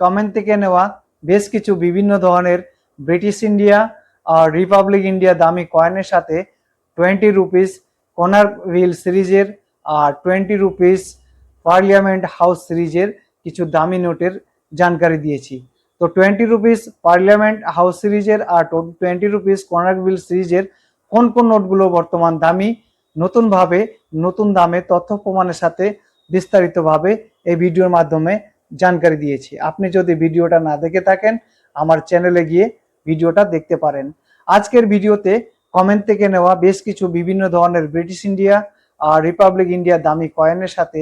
Comment থেকে নেওয়া বেশ কিছু বিভিন্ন ধরনের ব্রিটিশ ইন্ডিয়া আর রিপাবলিক ইন্ডিয়া দামি কয়েনের সাথে টোয়েন্টি রুপিস কনার রিল সিরিজের আর টোয়েন্টি রুপিস পার্লিয়ামেন্ট হাউস সিরিজের কিছু দামি নোটের জানকারি দিয়েছি। তো টোয়েন্টি রুপিস পার্লিয়ামেন্ট হাউস সিরিজের আর টোয়েন্টি রুপিস কর্নার বিল সিরিজের কোন কোন নোটগুলো বর্তমান দামি, নতুনভাবে, নতুন দামে, তথ্য প্রমাণের সাথে বিস্তারিতভাবে এই ভিডিওর মাধ্যমে জানকারি দিয়েছি। আপনি যদি ভিডিওটা না দেখে থাকেন, আমার চ্যানেলে গিয়ে ভিডিওটা দেখতে পারেন। আজকের ভিডিওতে কমেন্ট থেকে নেওয়া বেশ কিছু বিভিন্ন ধরনের ব্রিটিশ ইন্ডিয়া আর রিপাবলিক ইন্ডিয়া দামি কয়েনের সাথে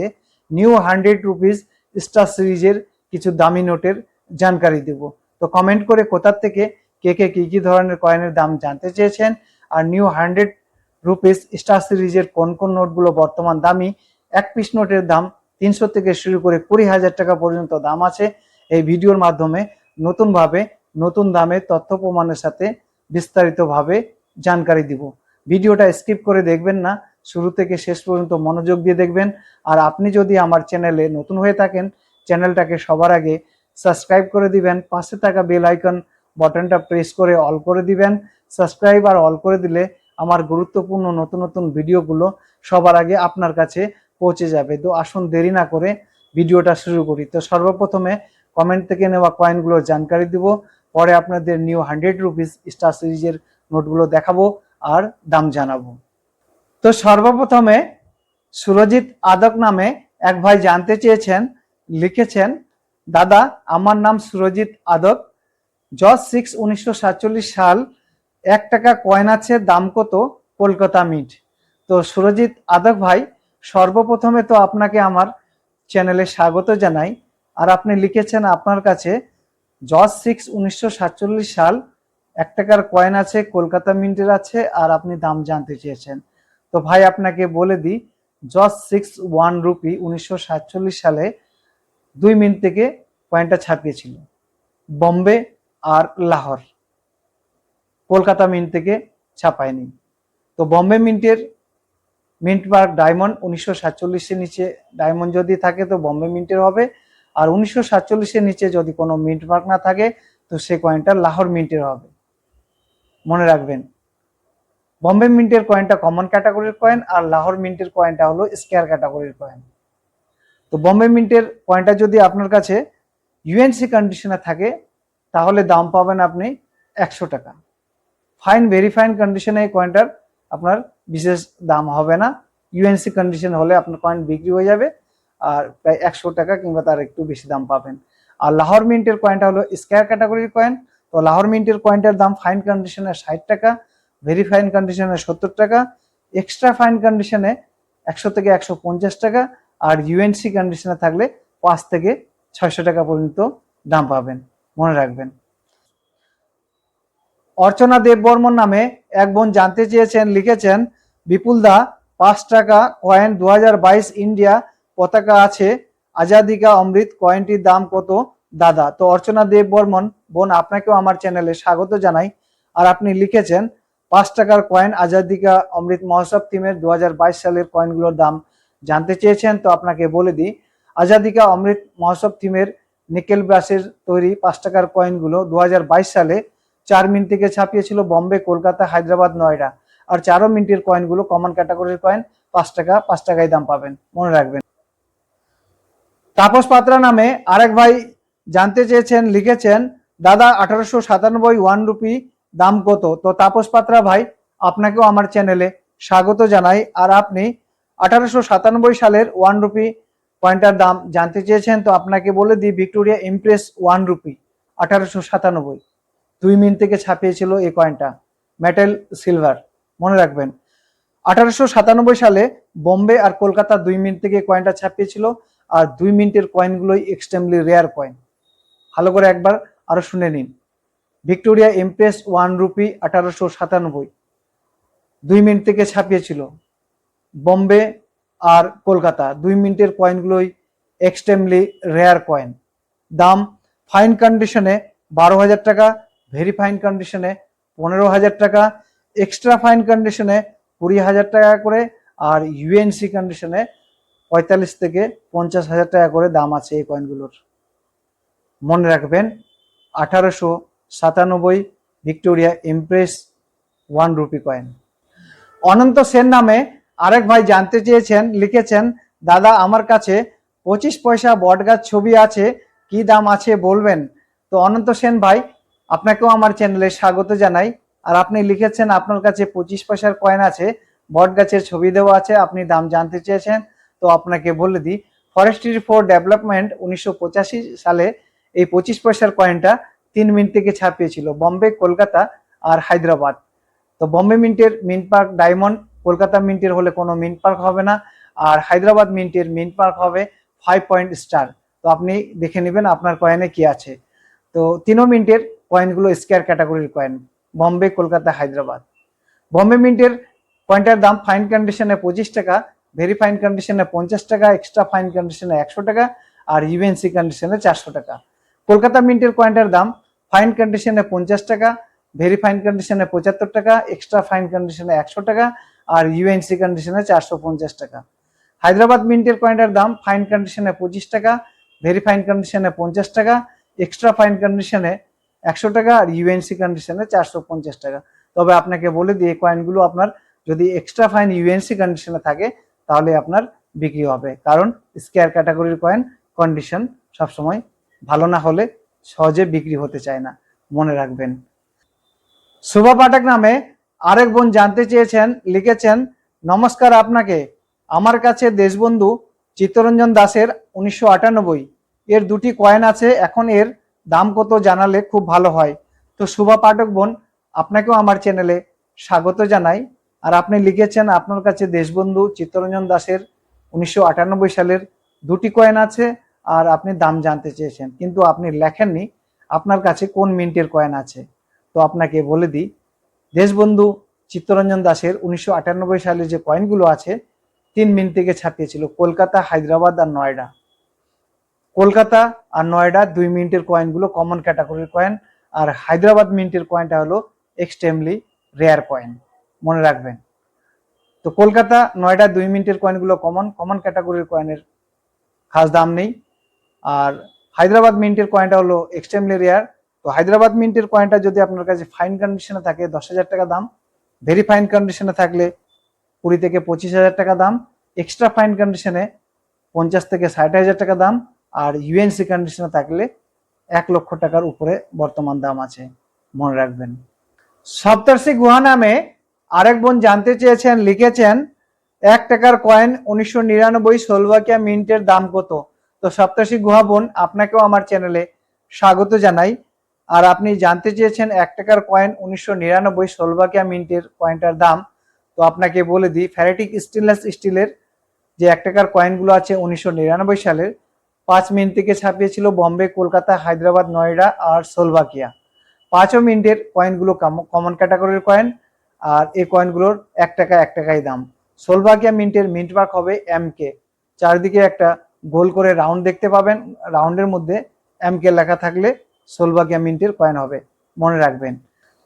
নিউ হান্ড্রেড রুপিস স্টার সিরিজের কিছু দামি নোটের জানকারি দেব। তো কমেন্ট করে কোথার থেকে কে কে কী কী ধরনের কয়েনের দাম জানতে চেয়েছেন আর নিউ হান্ড্রেড রুপিস স্টার সিরিজের কোন কোন নোটগুলো বর্তমান দামি, এক পিস নোটের দাম তিনশো থেকে শুরু করে কুড়ি হাজার টাকা পর্যন্ত দাম আছে। এই ভিডিওর মাধ্যমে নতুনভাবে নতুন দামে তথ্য প্রমাণের সাথে বিস্তারিতভাবে জানকারি দিব। ভিডিওটা স্কিপ করে দেখবেন না, শুরু থেকে শেষ পর্যন্ত মনোযোগ দিয়ে দেখবেন। আর আপনি যদি আমার চ্যানেলে নতুন হয়ে থাকেন, চ্যানেলটাকে সবার আগে সাবস্ক্রাইব করে দিবেন, পাশে থাকা বেল আইকন বাটনটা প্রেস করে অল করে দিবেন। সাবস্ক্রাইব আর অল করে দিলে আমার গুরুত্বপূর্ণ নতুন নতুন ভিডিওগুলো সবার আগে আপনার কাছে পৌঁছে যাবে। তো আসুন দেরি না করে ভিডিওটা শুরু করি। তো সর্বপ্রথমে কমেন্ট থেকে নেওয়া কয়েনগুলোর জানকারি দিব। পরে আপনাদের নিউ হান্ড্রেড রুপিস স্টার সিরিজের নোটগুলো দেখাবো আর দাম জানাব। তো সর্বপ্রথমে সুরজিৎ আদক নামে এক ভাই জানতে চেয়েছেন, লিখেছেন, দাদা, আমার নাম সুরজিৎ আদক। জজ সিক্স উনিশশো সাতচল্লিশ সাল এক টাকা কয়েন আছে, দাম কত? কলকাতা মিট তো সুরজিৎ আদক ভাই সর্বপ্রথমে তো আপনাকে আমার চ্যানেলে স্বাগত জানাই। আর আপনি লিখেছেন আপনার কাছে, জজ সিক্স উনিশশো সাতচল্লিশ সাল এক টাকার কয়েন আছে, কলকাতা মিন্টের আছে, আর আপনি দাম জানতে চেয়েছেন। তো ভাই, আপনাকে বলে দিই, জজ সিক্স ওয়ান রুপি উনিশশো সাতচল্লিশ সালে দুই মিনিট থেকে কয়েনটা ছাপিয়েছিল, বম্বে আর লাহোর। কলকাতা মিন্ট থেকে ছাপায়নি। তো বম্বে মিন্টের মিন্ট মার্ক ডায়মন্ড উনিশশো সাতচল্লিশের নিচে, ডায়মন্ড যদি থাকে তো বম্বে মিন্টের হবে। আর উনিশশো সাতচল্লিশের নিচে যদি কোনো মিন্ট মার্ক না থাকে, তো সে কয়েনটা লাহোর মিন্টের হবে। মনে রাখবেন, বম্বে মিন্টের কয়েনটা কমন ক্যাটাগরির কয়েন আর লাহোর মিন্টের কয়েনটা হলো স্কেয়ার ক্যাটাগরির কয়েন। তো বম্বে মিন্টের কয়েনটা যদি আপনার কাছে ইউএনসি কন্ডিশনে থাকে, তাহলে দাম পাবেন আপনি একশো টাকা। ফাইন ভেরি ফাইন কন্ডিশনে এই কয়েনটার আপনার বিশেষ দাম হবে না। ইউএনসি কন্ডিশন হলে আপনার কয়েন বিক্রি হয়ে যাবে আর প্রায় একশো টাকা কিংবা তার একটু বেশি দাম পাবেন। আর লাহোর মিন্টের কয়েনটা হলো স্কোয়ার ক্যাটাগরির কয়েন তো লাহোর মিন্টের কয়েনটার দাম ফাইন কন্ডিশনে ষাট টাকা ভেরি ফাইন কন্ডিশনে সত্তর টাকা এক্সট্রা ফাইন কন্ডিশনে একশো থেকে একশো পঞ্চাশ টাকা, আর ইউএনসি কন্ডিশনে থাকলে পাঁচ থেকে ছয়শো টাকা পর্যন্ত দাম পাবেন। মনে রাখবেন। অর্চনা দেব বর্মন নামে এক বোন জানতে চেয়েছেন, লিখেছেন বিপুল দা, পাঁচ টাকা কয়েন দু হাজার বাইশ ইন্ডিয়া পতাকা আছে। আজাদিকা অমৃত কয়েনটির দাম কত? দাদা, তো অর্চনা দেব বর্মন বোন, আপনাকেও আমার চ্যানেলে স্বাগত জানাই। আর আপনি লিখেছেন, পাঁচ টাকার কয়েন আজাদিকা অমৃত মহোৎসব থিমের দু হাজার বাইশ সালের কয়েনগুলোর দাম। জানতে চেয়েছেন, তো আপনাকে বলে দিই, আজাদিকা অমৃত মহোৎসব থিমের নিকেল ব্রাসের তৈরি পাঁচ টাকার কয়েনগুলো দু হাজার বাইশ সালে চার মিনিট থেকে ছাপিয়েছিল বম্বে, কলকাতা, হায়দ্রাবাদ, নয়ডা। আর চারো মিনিটের কয়েনগুলো কমন ক্যাটাগরির কয়েন পাঁচ টাকা, পাঁচ টাকায় দাম পাবেন, মনে রাখবেন। তাপস পাত্রা নামে আরেক ভাই জানতে চেয়েছেন, লিখেছেন, দাদা, আঠারোশো সাতানব্বই ওয়ান রুপি দাম কত? তো তাপস পাত্রা ভাই, আপনাকেও আমার চ্যানেলে স্বাগত জানাই। আর আপনি আঠারোশো সাতানব্বই সালের ওয়ান রুপি কয়েনটার দাম জানতে চেয়েছেন, তো আপনাকে বলে দিই, ভিক্টোরিয়া ইমপ্রেস ওয়ান রুপি আঠারোশো সাতানব্বই। দুই মিনিট থেকে ছাপিয়েছিল এই কয়েনটা মেটাল সিলভার মনে রাখবেন। আঠারোশো সাতানব্বই সালে বোম্বে আর কলকাতা দুই মিনিট থেকে কয়েনটা ছাপিয়েছিল আর দুই মিনিটের কয়েনগুলোই এক্সট্রিমলি রেয়ার কয়েন ভালো করে একবার আরও শুনে নিন। ভিক্টোরিয়া এমপ্রেস ওয়ান রুপি আঠারোশো সাতানব্বই। দুই মিনিট থেকে ছাপিয়েছিল। বম্বে আর কলকাতা দুই মিনিটের কয়েনগুলোই এক্সট্রিমলি রেয়ার কয়েন দাম ফাইন কন্ডিশনে বারো হাজার টাকা ভেরি ফাইন কন্ডিশনে পনেরো হাজার টাকা এক্সট্রা ফাইন কন্ডিশনে কুড়ি হাজার টাকা করে আর ইউএনসি কন্ডিশনে পঁয়তাল্লিশ থেকে পঞ্চাশ হাজার টাকা করে দাম আছে এই কয়েনগুলোর মনে রাখবেন, আঠারোশো সাতানব্বই Victoria empress one rupee coin Ananta Sen নামে আরেক ভাই জানতে চেয়েছেন, লিখেছেন, দাদা, আমার কাছে পঁচিশ পয়সা বটগাছ ছবি আছে, কি দাম আছে বলবেন? তো অনন্ত সেন ভাই, আপনাকেও আমার চ্যানেলে স্বাগত জানাই। আর আপনি লিখেছেন আপনার কাছে পঁচিশ পয়সার কয়েন আছে, বট গাছের ছবি দেওয়া আছে, আপনি দাম জানতে চেয়েছেন, তো আপনাকে বলে দিই ফরেস্ট্রি ফর ডেভেলপমেন্ট উনিশশো পঁচাশি সালে এই পঁচিশ পয়সার কয়েনটা তিন মিনিট থেকে ছাপিয়েছিল, বম্বে, কলকাতা আর হায়দ্রাবাদ। তো বম্বে মিন্টের মিন্ট পার্ক, ডায়মন্ড, কলকাতা মিন্টের হলে কোনো মিন্ট পার্ক হবে না, আর হায়দ্রাবাদ মিন্টের মিন্ট পার্ক হবে ফাইভ পয়েন্ট স্টার তো আপনি দেখে নেবেন আপনার কয়েনে কি আছে। তো তিনো মিন্টের কয়েনগুলো স্কোয়ার ক্যাটাগরির কয়েন বম্বে কলকাতা হায়দ্রাবাদ বম্বে মিন্টের কয়েনটার দাম ফাইন কন্ডিশনে পঁচিশ টাকা ভেরি ফাইন কন্ডিশনে পঞ্চাশ টাকা এক্সট্রা ফাইন কন্ডিশনে একশো টাকা, আর ইউএনসি কন্ডিশনে চারশো টাকা। কলকাতা মিন্টের কয়েনটার দাম ফাইন কন্ডিশনে পঞ্চাশ টাকা ভেরি ফাইন কন্ডিশনে পঁচাত্তর টাকা এক্সট্রা ফাইন কন্ডিশনে একশো টাকা, আর ইউএনসি কন্ডিশনে চারশো পঞ্চাশ টাকা। হায়দ্রাবাদ মিন্টের কয়েনটার দাম ফাইন কন্ডিশনে পঁচিশ টাকা ভেরি ফাইন কন্ডিশনে পঞ্চাশ টাকা এক্সট্রা ফাইন কন্ডিশনে একশো টাকা আর ইউএনসি কন্ডিশনে চারশো পঞ্চাশ টাকা। তবে আপনাকে বলে দিই, এই কয়েনগুলো আপনার যদি এক্সট্রা ফাইন ইউএনসি কন্ডিশনে থাকে, তাহলে আপনার বিক্রি হবে। কারণ স্কেয়ার ক্যাটাগরির কয়েন কন্ডিশন সবসময় ভালো না হলে সহজে বিক্রি হতে চায় না। মনে রাখবেন। শুভা পাঠক নামে আরেক বোন জানতে চেয়েছেন, লিখেছেন, নমস্কার আপনাকে। আমার কাছে দেশবন্ধু চিত্তরঞ্জন দাসের উনিশশো আটানব্বই। এর দুটি কয়েন আছে, এখন এর দাম কত জানালে খুব ভালো হয়। তো শুভা পাঠক বোন, আপনাকেও আমার চ্যানেলে স্বাগত জানাই। আর আপনি লিখেছেন আপনার কাছে দেশবন্ধু চিত্তরঞ্জন দাসের উনিশশো আটানব্বই সালের দুটি কয়েন আছে আর আপনি দাম জানতে চেয়েছেন। কিন্তু আপনি লেখেননি আপনার কাছে কোন মিন্টের কয়েন আছে। তো আপনাকে বলে দিই, দেশবন্ধু চিত্তরঞ্জন দাসের উনিশশো আটানব্বই সালে যে কয়েনগুলো আছে, তিন মিনিট থেকে ছাপিয়েছিল কলকাতা, হায়দ্রাবাদ আর নয়ডা। কলকাতা আর নয়ডা দুই মিনিটের কয়েনগুলো কমন ক্যাটাগরির কয়েন আর হায়দ্রাবাদ মিন্টের কয়েনটা হলো এক্সট্রিমলি রেয়ার কয়েন মনে রাখবেন। তো কলকাতা, নয়ডা দুই মিনিটের কয়েনগুলো কমন কমন ক্যাটাগরির কয়েনের খাস দাম নেই। আর হায়দ্রাবাদ মিন্টের কয়েনটা হলো এক্সট্রিমলি রেয়ার তো হায়দ্রাবাদ মিন্টের কয়েনটা যদি আপনার কাছে ফাইন কন্ডিশনে থাকে, দশ হাজার টাকা দাম। ভেরি ফাইন কন্ডিশনে থাকলে কুড়ি থেকে পঁচিশ হাজার টাকা দাম। এক্সট্রা ফাইন কন্ডিশনে পঞ্চাশ থেকে ষাট হাজার টাকা দাম। আর ইউএনসি কন্ডিশনে থাকলে এক লক্ষ টাকার উপরে বর্তমান দাম আছে, মনে রাখবেন। সপ্তর্ষি গুহা নামে আরেক বোন জানতে চেয়েছেন, লিখেছেন, এক টাকার কয়েন উনিশশো নিরানব্বই সোলভাকিয়া মিন্টের দাম কত? তো সপ্তর্ষি গুহা বোন, আপনাকেও আমার চ্যানেলে স্বাগত জানাই। আর আপনি জানতে চেয়েছেন, এক টাকার কয়েন উনিশশো নিরানব্বই সোলভাকিয়া মিন্টের কয়েনটার দাম? তো আপনাকে বলে দিই ফ্যারেটিক স্টেনলেস স্টিলের যে এক টাকার কয়েনগুলো আছে উনিশশো নিরানব্বই সালের পাঁচ মিনিট থেকে ছাপিয়েছিল বম্বে, কলকাতা, হায়দ্রাবাদ, নয়ডা আর সোলভাকিয়া। পাঁচও মিনিটের কয়েনগুলো কমন ক্যাটাগরির কয়েন, আর এই কয়েনগুলোর এক টাকা, এক টাকাই দাম। সোলভাকিয়া মিন্টের মিন্ট মার্ক হবে এম কে। চারদিকে একটা গোল করে রাউন্ড দেখতে পাবেন। রাউন্ডের মধ্যে এম কে লেখা থাকলে সোলভাকিয়া মিন্টের কয়েন হবে। মনে রাখবেন।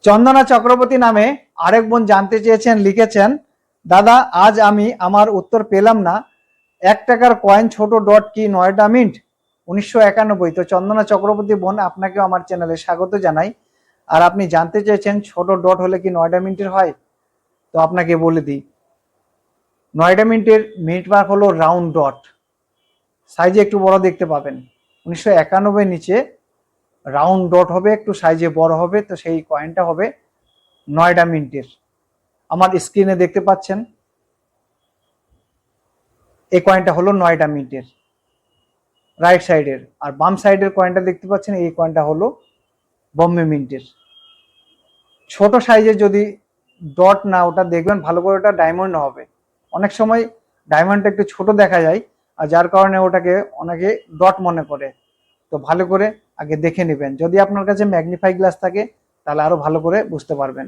চন্দনা চক্রবর্তী নামে আরেক বোন জানতে চেয়েছেন, লিখেছেন, দাদা, আজ আমি আমার উত্তর পেলাম না। এক টাকার কয়েন ছোট ডট কি নয়ডা মিন্ট উনিশশো একানব্বই। তো চন্দনা চক্রবর্তী বোন, আপনাকেও আমার চ্যানেলে স্বাগত জানাই। আর আপনি জানতে চেয়েছেন ছোট ডট হলে কি নয়ডা মিনিটের হয়? তো আপনাকে বলে দিই। নয়ডা মিনিটের মিনিট মার্ক হলো রাউন্ড ডট সাইজে একটু বড় দেখতে পাবেন। উনিশশো একানব্বই নিচে রাউন্ড ডট হবে, একটু সাইজে বড় হবে, তো সেই কয়েনটা হবে নয়ডা মিনিটের আমার স্ক্রিনে দেখতে পাচ্ছেন। এই কয়েনটা হলো নয়টা মিনিটের রাইট সাইডের আর বাম সাইডের কয়েনটা দেখতে পাচ্ছেন, এই কয়েনটা হলো বম্বে মিন্টের ছোট সাইজের যদি ডট না, ওটা দেখবেন ভালো করে ওটা ডায়মন্ড হবে। অনেক সময় ডায়মন্ডটা একটু ছোট দেখা যায়, আর যার কারণে ওটাকে অনেকে ডট মনে করে। তো ভালো করে আগে দেখে নেবেন। যদি আপনার কাছে ম্যাগনিফাই গ্লাস থাকে, তাহলে আরও ভালো করে বুঝতে পারবেন।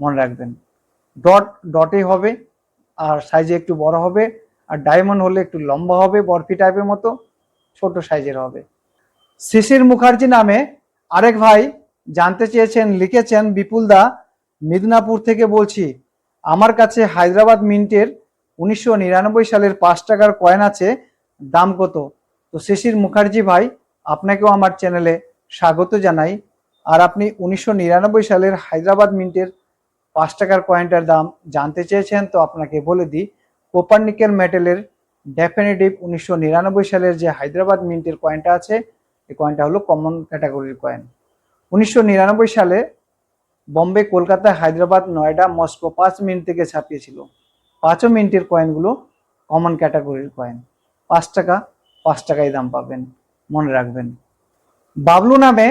মনে রাখবেন। ডট ডটেই হবে, আর সাইজে একটু বড় হবে। আর ডায়মন্ড হলে একটু লম্বা হবে, বরফি টাইপের মতো, ছোট সাইজের হবে। শিশির মুখার্জি নামে আরেক ভাই জানতে চেয়েছেন, লিখেছেন, বিপুল দা, মিদনাপুর থেকে বলছি, আমার কাছে হায়দ্রাবাদ মিন্টের উনিশশো নিরানব্বই সালের পাঁচ টাকার কয়েন আছে, দাম কত? তো শিশির মুখার্জি ভাই, আপনাকেও আমার চ্যানেলে স্বাগত জানাই। আর আপনি উনিশশো নিরানব্বই সালের হায়দ্রাবাদ মিন্টের পাঁচ টাকার কয়েনটার দাম জানতে চেয়েছেন, তো আপনাকে বলে দিই কোপারনিকেল মেটেলের ডেফিনেটিভ উনিশশো নিরানব্বই সালের যে হায়দ্রাবাদ মিন্টের কয়েনটা আছে, এই কয়েনটা হলো কমন ক্যাটাগরির কয়েন উনিশশো নিরানব্বই সালে বম্বে, কলকাতা, হায়দ্রাবাদ, নয়ডা, মস্কো পাঁচ মিনিট থেকে ছাপিয়েছিল। পাঁচও মিনিটের কয়েনগুলো কমন ক্যাটাগরির কয়েন পাঁচ টাকা, পাঁচ টাকায় দাম পাবেন, মনে রাখবেন। বাবলু নামে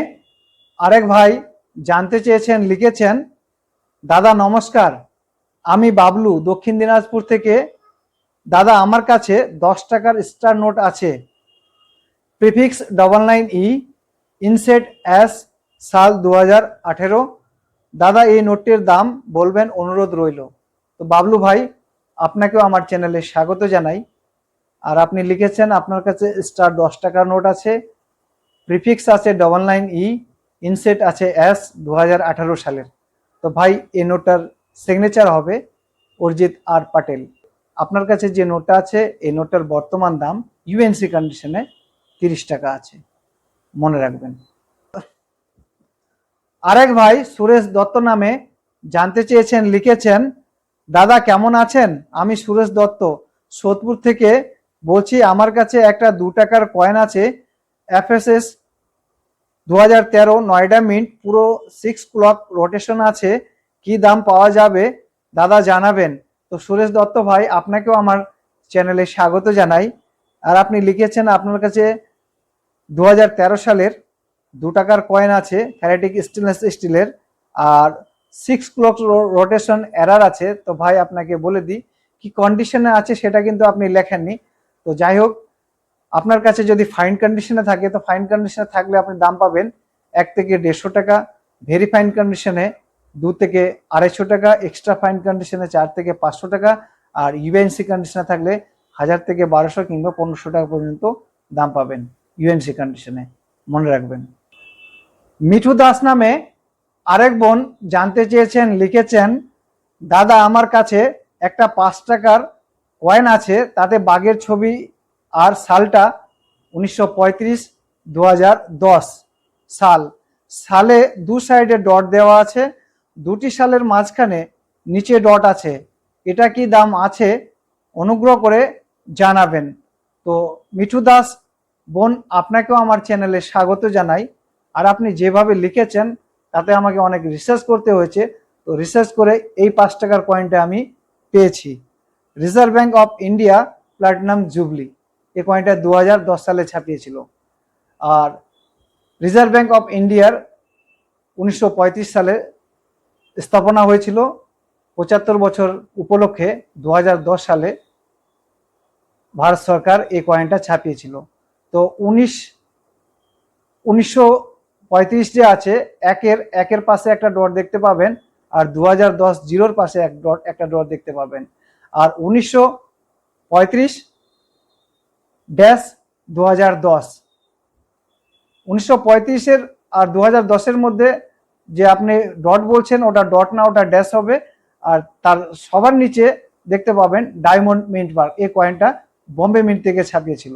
আরেক ভাই জানতে চেয়েছেন, লিখেছেন, দাদা নমস্কার, আমি বাবলু, দক্ষিণ দিনাজপুর থেকে দাদা, আমার কাছে দশ টাকার স্টার নোট আছে। Prefix double nine E inset S সাল দু হাজার আঠেরো। দাদা, এই নোটটির দাম বলবেন অনুরোধ রইল। তো বাবলু ভাই, আপনাকেও আমার চ্যানেলে স্বাগত জানাই। আর আপনি লিখেছেন আপনার কাছে স্টার দশ টাকার নোট আছে। প্রিফিক্স আছে ডবল নাইন ই ইনসেট আছে এস দু সালের। তো ভাই, এই নোটটার সিগনেচার হবে অরিজিৎ আর পাটেল। আপনার কাছে যে নোটটা আছে, এই নোটটার বর্তমান দাম ইউএনসি কন্ডিশনে তিরিশ টাকা আছে। মনে রাখবেন। আরেক ভাই সুরেশ দত্ত নামে জানতে চেয়েছেন, লিখেছেন, দাদা কেমন আছেন? আমি সুরেশ দত্ত। সোদপুর থেকে বলছি আমার কাছে একটা দু টাকার কয়েন আছে এফএসএস দু হাজার তেরো, নয়ডা মিন্ট পুরো সিক্স ক্লক রোটেশন আছে। কি দাম পাওয়া যাবে? দাদা জানাবেন। তো সুরেশ দত্ত ভাই, আপনাকেও আমার চ্যানেলে স্বাগত জানাই। আর আপনি লিখেছেন আপনার কাছে দু হাজার তেরো সালের দু টাকার কয়েন আছে ফ্যারেটিক স্টেনলেস স্টিলের আর সিক্স ক্লক রোটেশন এরার আছে। তো ভাই, আপনাকে বলে দিই, কি কন্ডিশনে আছে সেটা কিন্তু আপনি লেখেননি। তো যাই হোক, আপনার কাছে যদি ফাইন কন্ডিশনে থাকে, তো ফাইন কন্ডিশনে থাকলে আপনি দাম পাবেন এক থেকে দেড়শো টাকা। ভেরি ফাইন কন্ডিশনে দু থেকে আড়াইশো টাকা এক্সট্রা ফাইন কন্ডিশনে চার থেকে পাঁচশো টাকা, আর ইউএনসি কন্ডিশনে থাকলে হাজার থেকে বারোশো কিংবা পনেরোশো টাকা পর্যন্ত দাম পাবেন ইউএনসি কন্ডিশনে মনে রাখবেন। মিঠু দাস নামে আরেক বোন জানতে চেয়েছেন, লিখেছেন, দাদা, আমার কাছে একটা পাঁচ টাকার কয়েন আছে, তাতে বাঘের ছবি আর সালটা উনিশশো পঁয়ত্রিশ দু সাল। সালে দু সাইডে ডট দেওয়া আছে। দুটি সালের মাঝখানে নিচে ডট আছে। এটা কি দাম আছে? অনুগ্রহ করে জানাবেন। তো মিঠু দাস বোন, আপনাকেও আমার চ্যানেলে স্বাগত জানাই। আর আপনি যেভাবে লিখেছেন, তাতে আমাকে অনেক রিসার্চ করতে হয়েছে। তো রিসার্চ করে এই পাঁচ টাকার কয়েনটা আমি পেয়েছি। Reserve bank of India platinum jubilee এই কয়েনটা দু হাজার দশ সালে ছাপিয়েছিল। আর রিজার্ভ ব্যাঙ্ক অফ ইন্ডিয়ার উনিশশো পঁয়ত্রিশ সালে স্থাপনা হয়েছিল পঁচাত্তর বছর উপলক্ষে দু হাজার দশ সালে ভারত সরকার এই কয়েনটা ছাপিয়েছিল। তো উনিশ, উনিশশো পঁয়ত্রিশ যে আছে, একের একের পাশে একটা ডট দেখতে পাবেন আর দু হাজার দশ জিরোর পাশে এক ডট একটা ডট দেখতে পাবেন। আর উনিশশো পঁয়ত্রিশ ড্যাশ দু হাজার দশ, উনিশশো পঁয়ত্রিশের আর দু হাজার দশের মধ্যে যে আপনি ডট বলছেন, ওটা ডট না, ওটা ড্যাশ হবে। আর তার সবার নিচে দেখতে পাবেন ডায়মন্ড মিন্ট বার এই কয়েনটা বম্বে মিন্ট থেকে ছাপিয়েছিল।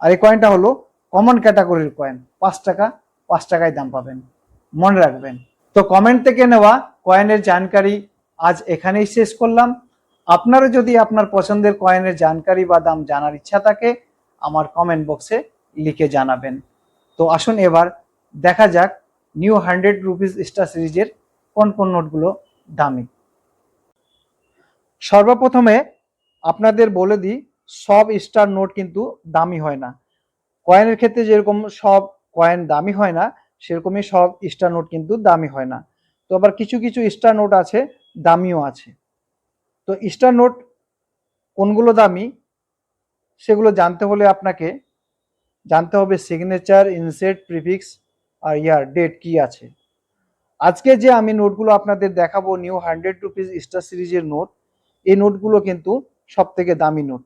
আর এই কয়েনটা হলো কমন ক্যাটাগরির কয়েন পাঁচ টাকা, পাঁচ টাকায় দাম পাবেন। মনে রাখবেন। তো কমেন্ট থেকে নেওয়া কয়েনের জানকারি আজ এখানেই শেষ করলাম। আপনারও যদি আপনার পছন্দের কয়েনের জানকারি বা দাম জানার ইচ্ছা থাকে, আমার কমেন্ট বক্সে লিখে জানাবেন। তো আসুন এবার দেখা যাক নিউ হান্ড্রেড রুপিস স্টার সিরিজের কোন কোন নোটগুলো দামি? সর্বপ্রথমে আপনাদের বলে দিই, সব স্টার নোট কিন্তু দামি হয় না। কয়েনের ক্ষেত্রে যেরকম সব কয়েন দামি হয় না, সেরকমই সব স্টার নোট কিন্তু দামি হয় না। তো আবার কিছু কিছু স্টার নোট আছে, দামিও আছে। তো স্টার নোট কোনগুলো দামি, সেগুলো জানতে হলে আপনাকে জানতে হবে সিগনেচার ইনসেট প্রিফিক্স আর ইয়ার ডেট কি আছে? আজকে যে আমি নোটগুলো আপনাদের দেখাবো নিউ হান্ড্রেড রুপিস স্টার সিরিজের নোট, এই নোটগুলো কিন্তু সব থেকে দামি নোট।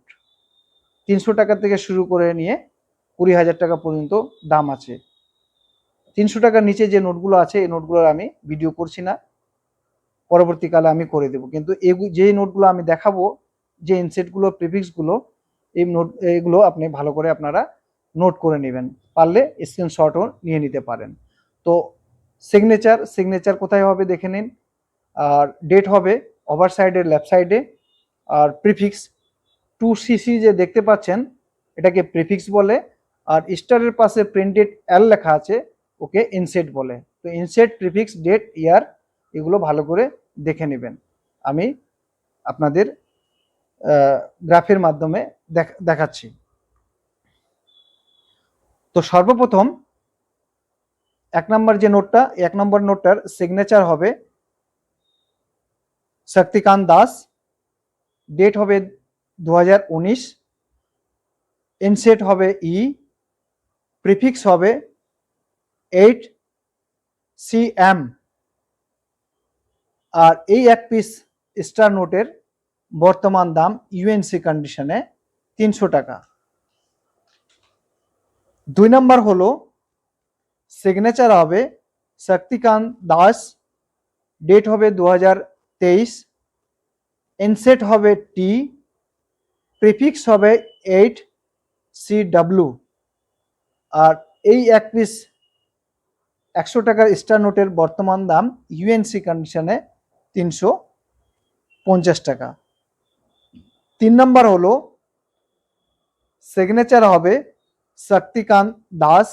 তিনশো টাকা থেকে শুরু করে নিয়ে কুড়ি হাজার টাকা পর্যন্ত দাম আছে। তিনশো টাকার নিচে যে নোটগুলো আছে, এই নোটগুলোর আমি ভিডিও করছি না। পরবর্তীকালে আমি করে দেবো। কিন্তু যে নোটগুলো আমি দেখাবো, যে ইনসেটগুলো প্রিফিক্সগুলো এই নোট, এগুলো আপনি ভালো করে আপনারা নোট করে নেবেন, পারলে স্ক্রিনশটও নিয়ে নিতে পারেন। তো সিগনেচার সিগনেচার কোথায় হবে দেখে নিন। আর ডেট হবে ওভার সাইডের লেফট সাইডে আর প্রিফিক্স টু সিসি যে দেখতে পাচ্ছেন, এটাকে প্রিফিক্স বলে। আর স্টারের পাশে প্রিন্টেড এল লেখা আছে, ওকে ইনসেট বলে। তো ইনসেট প্রিফিক্স ডেট ইয়ার এগুলো ভালো করে দেখে নেবেন। আমি আপনাদের গ্রাফের মাধ্যমে দেখ- দেখাচ্ছি। তো সর্বপ্রথম এক নম্বর যে নোটটা, এক নম্বর নোটটার সিগনেচার হবে শক্তিকান্ত দাস। ডেট হবে দু হাজার উনিশ। ইনসেট হবে ই প্রিফিক্স হবে এইট সি এম আর এই এক পিস স্টার নোটের বর্তমান দাম ইউএনসি কন্ডিশনে তিনশো টাকা। দুই নম্বর হলো সিগনেচার হবে শক্তিকান্ত দাস ডেট হবে দু হাজার তেইশ ইনসেট হবে টি প্রিফিক্স হবে এইট সি ডাব্লু আর এই এক পিস একশো টাকার স্টার নোটের বর্তমান দাম ইউএনসি কন্ডিশনে তিনশো পঞ্চাশ টাকা। তিন নম্বর হলো সিগনেচার হবে শক্তিকান্ত দাস।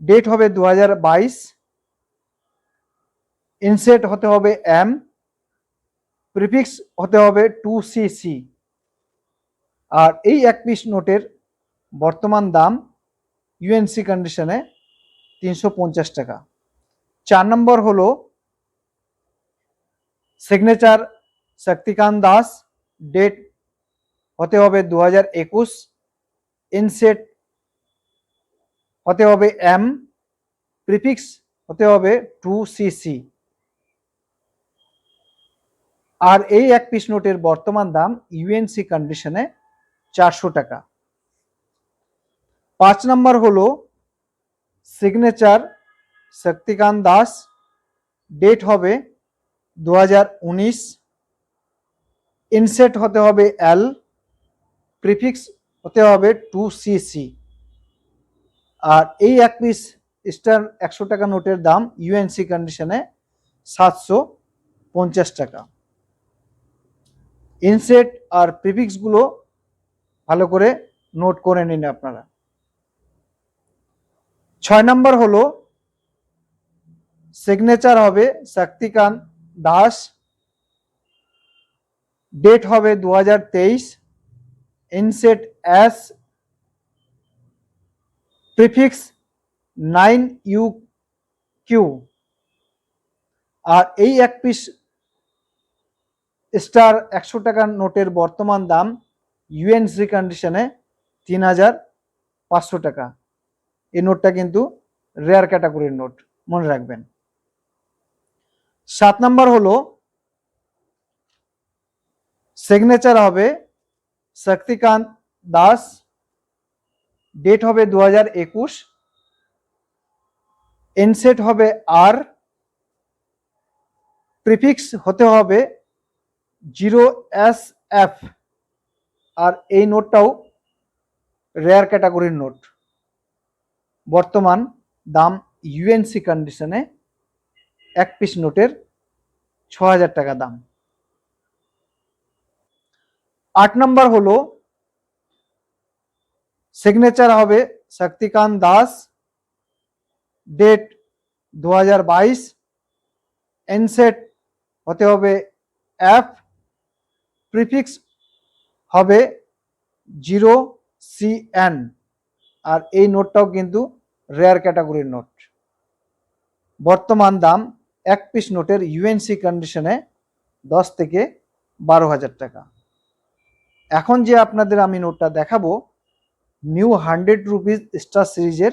ডেট হবে দু হাজার বাইশ। ইনসেট হতে হবে এম প্রিফিক্স হতে হবে টু সি আর এই এক পিস নোটের বর্তমান দাম ইউএনসি কন্ডিশনে তিনশো পঞ্চাশ টাকা। চার নম্বর হলো সিগনেচার শক্তিকান্ত দাস। ডেট হতে হবে দু হাজার একুশ। ইনসেট হতে হবে এম প্রিফিক্স হতে হবে টু সিসি আর এই এক পিস নোটের বর্তমান দাম ইউএনসি কন্ডিশনে চারশো টাকা। পাঁচ নম্বর হলো সিগনেচার শক্তিকান্ত দাস। ডেট হবে দু হাজার উনিশ। ইনসেট হতে হবে এল প্রিফিক্স হতে হবে টু সিসি আর এই এক পিস স্টার একশো টাকা নোটের দাম ইউএনসি কন্ডিশনে সাতশো পঞ্চাশ টাকা। ইনসেট আর প্রিফিক্সগুলো ভালো করে নোট করে নিন আপনারা। ছয় নম্বর হলো সিগনেচার হবে শক্তিকান্ত দাস ডেট হবে দু হাজার তেইশ inset S prefix nine U Q আর এই এক পিস স্টার একশো টাকার নোটের বর্তমান দাম ইউএনসি কন্ডিশনে তিন হাজার পাঁচশো টাকা। এই নোটটা কিন্তু রেয়ার ক্যাটাগরির নোট, মনে রাখবেন। সাত নাম্বার হলো সিগনেচার হবে শক্তিকান্ত দাস ডেট হবে দু হাজার একুশ। এনসেট হবে আর প্রিফিক্স হতে হবে জিরো এস এফ আর এই নোটটাও রেয়ার ক্যাটাগরির নোট। বর্তমান দাম ইউএনসি কন্ডিশনে এক পিস নোটের ছ হাজার টাকা দাম। আট নম্বর হলো সিগনেচার হবে শক্তিকান্ত দাস ডেট দু হাজার বাইশ এনসেট হতে হবে এফ প্রিফিক্স হবে জিরো সি এন আর এই নোটটাও কিন্তু রেয়ার ক্যাটাগরির নোট বর্তমান দাম এক পিস নোটের ইউএনসি কন্ডিশনে দশ থেকে বারো হাজার টাকা। এখন যে আপনাদের আমি নোটটা দেখাবো নিউ হান্ড্রেড রুপিস স্টার সিরিজের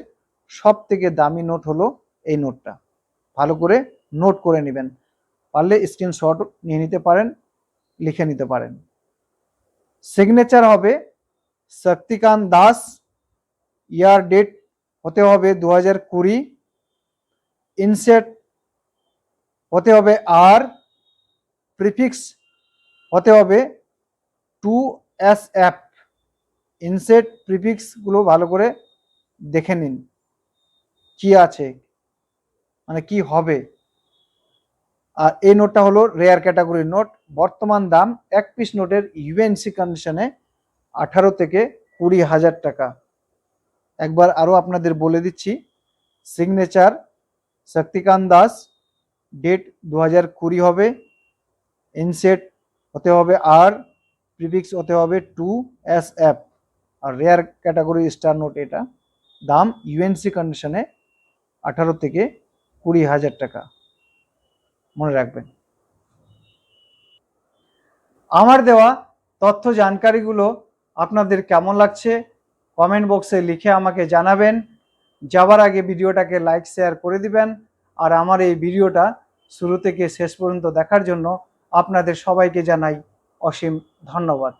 সব থেকে দামি নোট হলো এই নোটটা। ভালো করে নোট করে নেবেন। পারলে স্ক্রিনশট নিয়ে নিতে পারেন, লিখে নিতে পারেন। সিগনেচার হবে শক্তিকান্ত দাস। ইয়ার ডেট হতে হবে দু হাজার কুড়ি। ইনসেট হতে হবে আর প্রিফিক্স হতে হবে টু এস অ্যাপ ইনসেট প্রিফিক্সগুলো ভালো করে দেখে নিন। কি আছে? মানে কি হবে? আর এই নোটটা হলো রেয়ার ক্যাটাগরির নোট। বর্তমান দাম এক পিস নোটের ইউএনসি কন্ডিশনে আঠারো থেকে কুড়ি হাজার টাকা। একবার আরও আপনাদের বলে দিচ্ছি। সিগনেচার শক্তিকান্ত দাস ডেট দু হাজার কুড়ি হবে। ইনসেট হতে হবে আর প্রিফিক্স হতে হবে টু এস আর রেয়ার ক্যাটাগরি স্টার নোট এটা, দাম ইউএনসি কন্ডিশনে আঠারো থেকে কুড়ি হাজার টাকা। মনে রাখবেন। আমার দেওয়া তথ্য জানকারিগুলো আপনাদের কেমন লাগছে কমেন্ট বক্সে লিখে আমাকে জানাবেন। যাবার আগে ভিডিওটাকে লাইক শেয়ার করে দিবেন। আর আমার এই ভিডিওটা শুরু থেকে শেষ পর্যন্ত দেখার জন্য আপনাদের সবাইকে জানাই অসীম ধন্যবাদ।